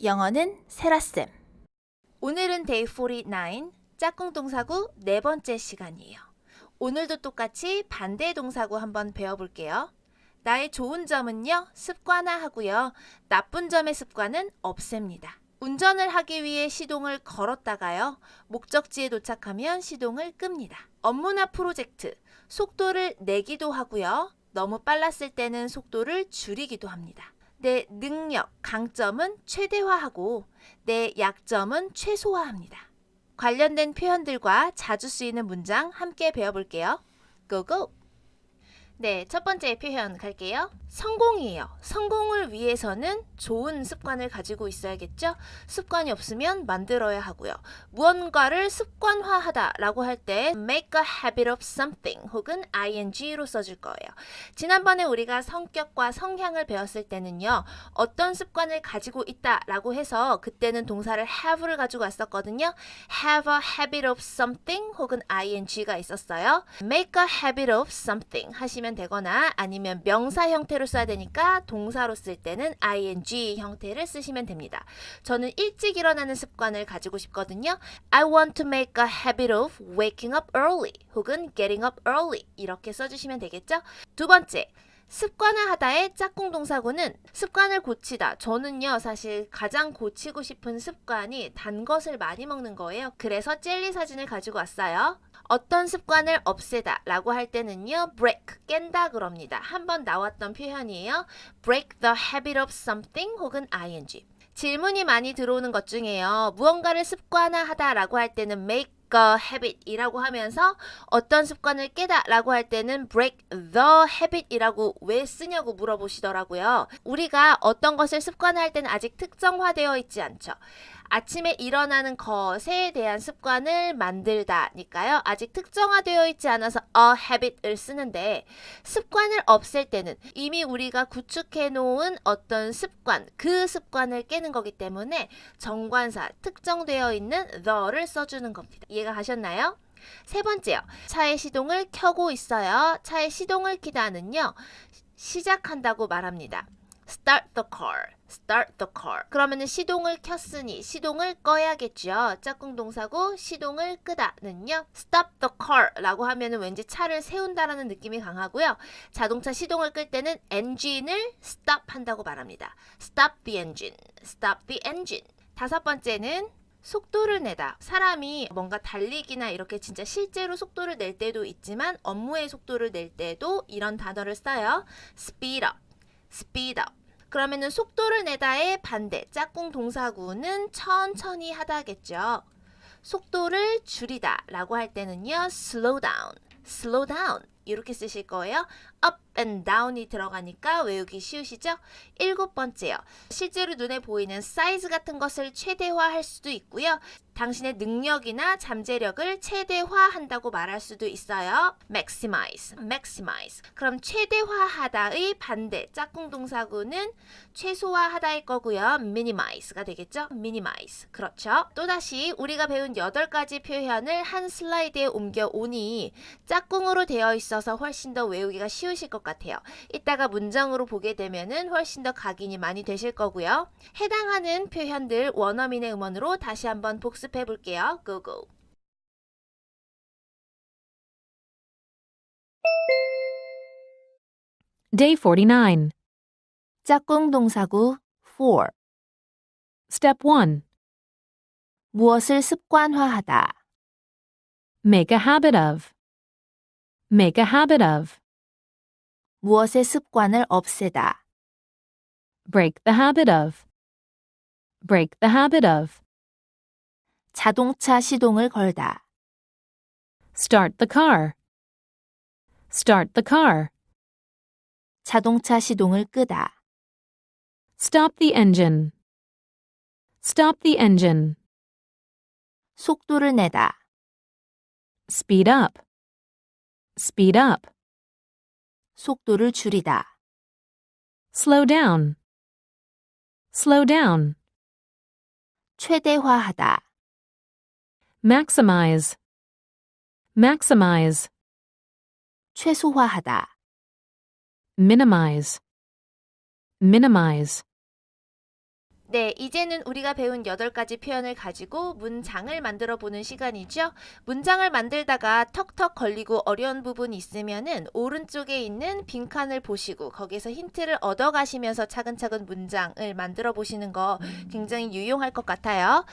영어는 세라쌤. 오늘은 데이 49 짝꿍 동사구 네 번째 시간이에요. 오늘도 똑같이 반대 동사구 한번 배워볼게요. 나의 좋은 점은요, 습관화하고요. 나쁜 점의 습관은 없앱니다. 운전을 하기 위해 시동을 걸었다가요. 목적지에 도착하면 시동을 끕니다. 업무나 프로젝트, 속도를 내기도 하고요. 너무 빨랐을 때는 속도를 줄이기도 합니다. 내 능력, 강점은 최대화하고 내 약점은 최소화합니다. 관련된 표현들과 자주 쓰이는 문장 함께 배워볼게요. 고고! 네, 첫 번째 표현 갈게요. 성공이에요. 성공을 위해서는 좋은 습관을 가지고 있어야겠죠? 습관이 없으면 만들어야 하고요. 무언가를 습관화하다라고 할 때 make a habit of something 혹은 ing로 써줄 거예요. 지난번에 우리가 성격과 성향을 배웠을 때는요. 어떤 습관을 가지고 있다라고 해서 그때는 동사를 have를 가지고 왔었거든요. have a habit of something 혹은 ing가 있었어요. make a habit of something 하시면 되거나 아니면 명사 형태로 써야 되니까 동사로 쓸 때는 ing 형태를 쓰시면 됩니다. 저는 일찍 일어나는 습관을 가지고 싶거든요. I want to make a habit of waking up early 혹은 getting up early 이렇게 써주시면 되겠죠? 두 번째, 습관화하다의 짝꿍 동사구는 습관을 고치다. 저는요, 사실 가장 고치고 싶은 습관이 단 것을 많이 먹는 거예요. 그래서 젤리 사진을 가지고 왔어요. 어떤 습관을 없애다 라고 할 때는요, break, 깬다 그럽니다. 한번 나왔던 표현이에요. break the habit of something 혹은 ing. 질문이 많이 들어오는 것 중에요. 무언가를 습관화하다 라고 할 때는 make a habit 이라고 하면서 어떤 습관을 깨다 라고 할 때는 break the habit 이라고 왜 쓰냐고 물어보시더라고요. 우리가 어떤 것을 습관화할 때는 아직 특정화되어 있지 않죠. 아침에 일어나는 것에 대한 습관을 만들다니까요. 아직 특정화되어 있지 않아서 a habit을 쓰는데 습관을 없앨 때는 이미 우리가 구축해 놓은 어떤 습관, 그 습관을 깨는 거기 때문에 정관사 특정되어 있는 the를 써주는 겁니다. 이해가 가셨나요? 세 번째요. 차의 시동을 켜고 있어요. 차의 시동을 키다는요. 시작한다고 말합니다. Start the car. start the car. 그러면은 시동을 켰으니 시동을 꺼야겠죠. 짝꿍 동사고 시동을 끄다는요. stop the car라고 하면은 왠지 차를 세운다라는 느낌이 강하고요. 자동차 시동을 끌 때는 엔진을 stop 한다고 말합니다. stop the engine. stop the engine. 다섯 번째는 속도를 내다. 사람이 뭔가 달리기나 이렇게 진짜 실제로 속도를 낼 때도 있지만 업무의 속도를 낼 때도 이런 단어를 써요. speed up. speed up. 그러면은 속도를 내다의 반대 짝꿍 동사구는 천천히 하다겠죠. 속도를 줄이다 라고 할 때는요. slow down. slow down. 이렇게 쓰실 거예요. up and down이 들어가니까 외우기 쉬우시죠? 일곱 번째요. 실제로 눈에 보이는 사이즈 같은 것을 최대화할 수도 있고요. 당신의 능력이나 잠재력을 최대화한다고 말할 수도 있어요. maximize, maximize. 그럼 최대화하다의 반대 짝꿍 동사구는 최소화하다일 거고요. minimize가 되겠죠? minimize. 그렇죠. 또다시 우리가 배운 여덟 가지 표현을 한 슬라이드에 옮겨 오니 짝꿍으로 되어 있어 서 훨씬 더 외우기가 쉬우실 것 같아요. 이따가 문장으로 보게 되면은 훨씬 더 각인이 많이 되실 거고요. 해당하는 표현들 원어민의 음원으로 다시 한번 복습해 볼게요. 고고. Day 49. 짝꿍 동사구 for Step 1. 무엇을 습관화하다. Make a habit of. Make a habit of. 무엇의 습관을 없애다. Break the habit of. Break the habit of. 자동차 시동을 걸다. Start the car. Start the car. 자동차 시동을 끄다. Stop the engine. Stop the engine. 속도를 내다. Speed up. Speed up. 속도를 줄이다. Slow down. Slow down. 최대화하다. Maximize. Maximize. 최소화하다. Minimize. Minimize. 네, 이제는 우리가 배운 8가지 표현을 가지고 문장을 만들어 보는 시간이죠. 문장을 만들다가 턱턱 걸리고 어려운 부분이 있으면은 오른쪽에 있는 빈칸을 보시고 거기서 힌트를 얻어 가시면서 차근차근 문장을 만들어 보시는 거 굉장히 유용할 것 같아요.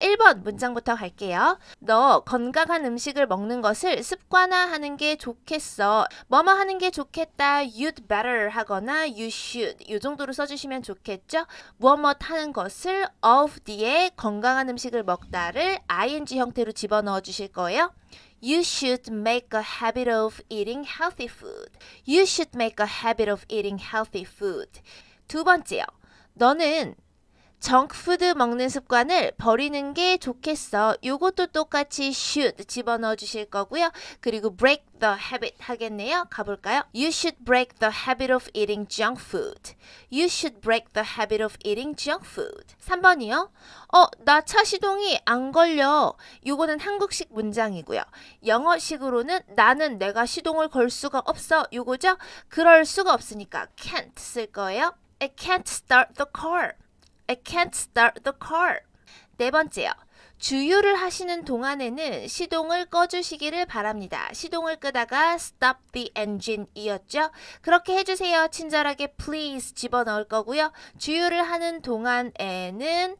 1번 문장부터 갈게요. 너 건강한 음식을 먹는 것을 습관화하는 게 좋겠어. 뭐뭐 하는 게 좋겠다. You'd better 하거나 you should 이 정도로 써주시면 좋겠죠. 무엇뭐 하는 것을 of 뒤에 건강한 음식을 먹다를 ing 형태로 집어넣어 주실 거예요. You should make a habit of eating healthy food. You should make a habit of eating healthy food. 두 번째요. 너는 정크푸드 먹는 습관을 버리는 게 좋겠어. 요것도 똑같이 should 집어넣어 주실 거고요. 그리고 break the habit 하겠네요. 가볼까요? You should break the habit of eating junk food. You should break the habit of eating junk food. 3번이요. 어, 나 차 시동이 안 걸려. 요거는 한국식 문장이고요. 영어식으로는 나는 내가 시동을 걸 수가 없어. 요거죠? 그럴 수가 없으니까 can't 쓸 거예요. I can't start the car. I can't start the car. 네 번째요. 주유를 하시는 동안에는 시동을 꺼주시기를 바랍니다. 시동을 끄다가 stop the engine 이었죠? 그렇게 해주세요. 친절하게 please 집어넣을 거고요. 주유를 하는 동안에는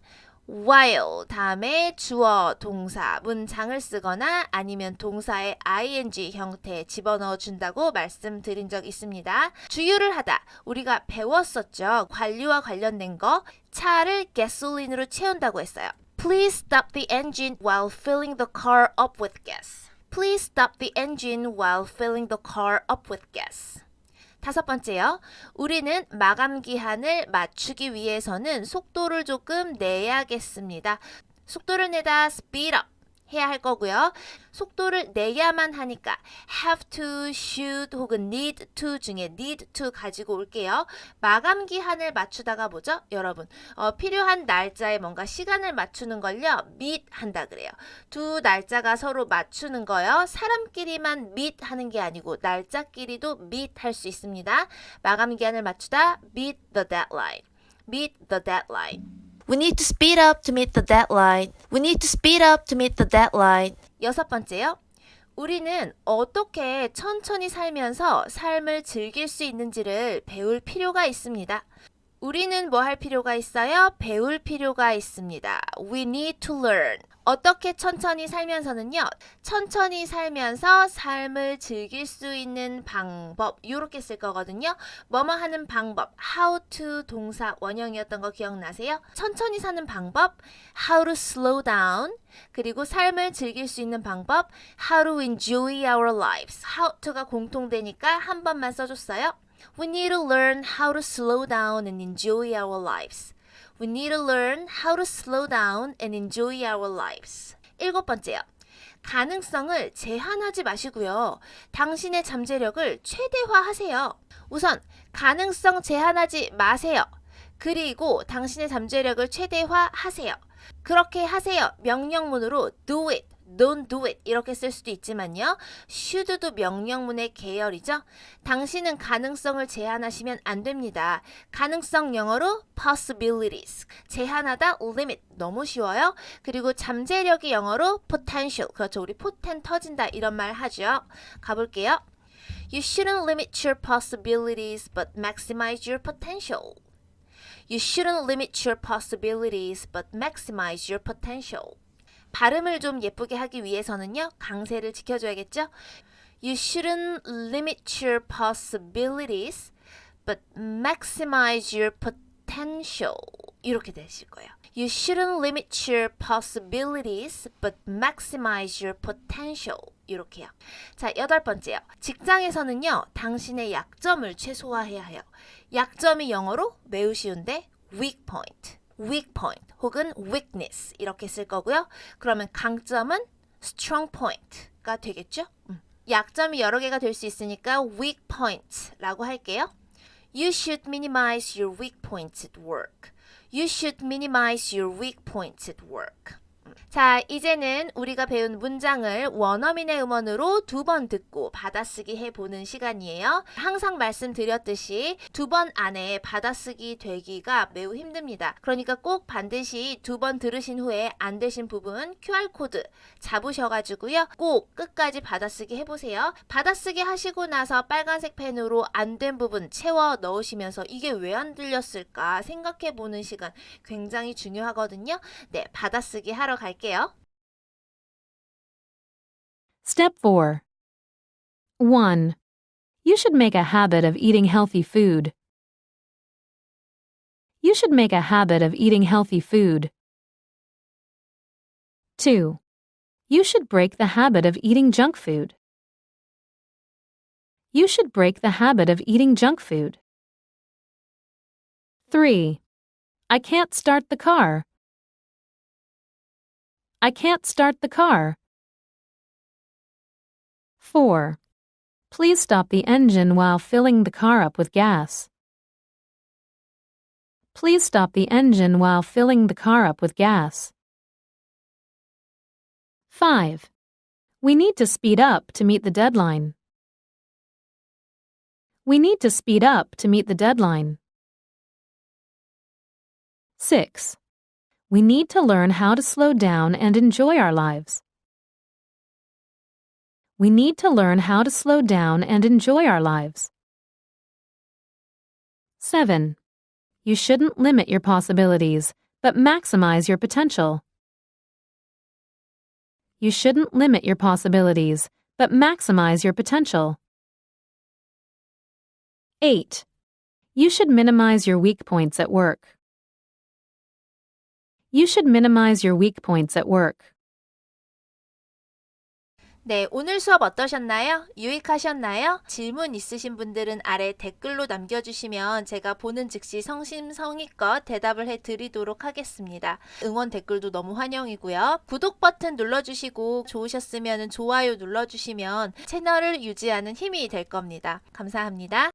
while 다음에 주어 동사 문장을 쓰거나 아니면 동사의 ing 형태 집어넣어 준다고 말씀드린 적 있습니다. 주유를 하다 우리가 배웠었죠. 관리와 관련된 거 차를 가솔린으로 채운다고 했어요. Please stop the engine while filling the car up with gas. Please stop the engine while filling the car up with gas. 다섯 번째요. 우리는 마감 기한을 맞추기 위해서는 속도를 조금 내야겠습니다. 속도를 내다 up 해야 할 거고요. 속도를 내야만 하니까 have to, should 혹은 need to 중에 need to 가지고 올게요. 마감 기한을 맞추다가 뭐죠? 여러분, 어, 필요한 날짜에 뭔가 시간을 맞추는 걸요. meet 한다 그래요. 두 날짜가 서로 맞추는 거요. 사람끼리만 meet 하는 게 아니고 날짜끼리도 meet 할 수 있습니다. 마감 기한을 맞추다 meet the deadline. meet the deadline. We need to speed up to meet the deadline. We need to speed up to meet the deadline. 여섯 번째요. 우리는 어떻게 천천히 살면서 삶을 즐길 수 있는지를 배울 필요가 있습니다. 우리는 뭐 할 필요가 있어요? 배울 필요가 있습니다. We need to learn. 어떻게 천천히 살면서는요. 천천히 살면서 삶을 즐길 수 있는 방법 이렇게 쓸 거거든요. 뭐뭐 하는 방법 how to 동사 원형이었던 거 기억나세요? 천천히 사는 방법 how to slow down 그리고 삶을 즐길 수 있는 방법 how to enjoy our lives how to가 공통되니까 한 번만 써줬어요. We need to learn how to slow down and enjoy our lives. We need to learn how to slow down and enjoy our lives. 일곱 번째요. 가능성을 제한하지 마시고요. 당신의 잠재력을 최대화하세요. 우선 가능성 제한하지 마세요. 그리고 당신의 잠재력을 최대화하세요. 그렇게 하세요. 명령문으로 do it, don't do it 이렇게 쓸 수도 있지만요. should도 명령문의 계열이죠. 당신은 가능성을 제한하시면 안 됩니다. 가능성 영어로 possibilities. 제한하다 limit 너무 쉬워요. 그리고 잠재력이 영어로 potential. 그렇죠. 우리 포텐 터진다 이런 말 하죠. 가볼게요. You shouldn't limit your possibilities but maximize your potential. You shouldn't limit your possibilities but maximize your potential. 발음을 좀 예쁘게 하기 위해서는요. 강세를 지켜줘야겠죠? You shouldn't limit your possibilities but maximize your potential. 이렇게 되실 거예요. You shouldn't limit your possibilities but maximize your potential. 이렇게요. 자, 여덟 번째요. 직장에서는요, 당신의 약점을 최소화해야 해요. 약점이 영어로 매우 쉬운데 weak point, 혹은 weakness 이렇게 쓸 거고요. 그러면 강점은 strong point가 되겠죠? 음. 약점이 여러 개가 될 수 있으니까 weak point라고 할게요. You should minimize your weak points at work. You should minimize your weak points at work. 음. 자, 이제는 우리가 배운 문장을 원어민의 음원으로 두 번 듣고 받아쓰기 해보는 시간이에요. 항상 말씀드렸듯이 두 번 안에 받아쓰기 되기가 매우 힘듭니다. 그러니까 꼭 반드시 두 번 들으신 후에 안 되신 부분 QR코드 잡으셔가지고요. 꼭 끝까지 받아쓰기 해보세요. 받아쓰기 하시고 나서 빨간색 펜으로 안 된 부분 채워 넣으시면서 이게 왜 안 들렸을까 생각해보는 시간 굉장히 중요하거든요. 네, 받아쓰기 하러 갈 게요. Step 4. 1. You should make a habit of eating healthy food. You should make a habit of eating healthy food. 2. You should break the habit of eating junk food. You should break the habit of eating junk food. 3. I can't start the car. I can't start the car. 4. Please stop the engine while filling the car up with gas. Please stop the engine while filling the car up with gas. 5. We need to speed up to meet the deadline. We need to speed up to meet the deadline. 6. We need to learn how to slow down and enjoy our lives. We need to learn how to slow down and enjoy our lives. 7. You shouldn't limit your possibilities, but maximize your potential. You shouldn't limit your possibilities, but maximize your potential. 8. You should minimize your weak points at work. You should minimize your weak points at work. 네, 오늘 수업 어떠셨나요? 유익하셨나요? 질문 있으신 분들은 아래 댓글로 남겨주시면 제가 보는 즉시 성심성의껏 대답을 해드리도록 하겠습니다. 응원 댓글도 너무 환영이고요. 구독 버튼 눌러주시고 좋으셨으면 좋아요 눌러주시면 채널을 유지하는 힘이 될 겁니다. 감사합니다.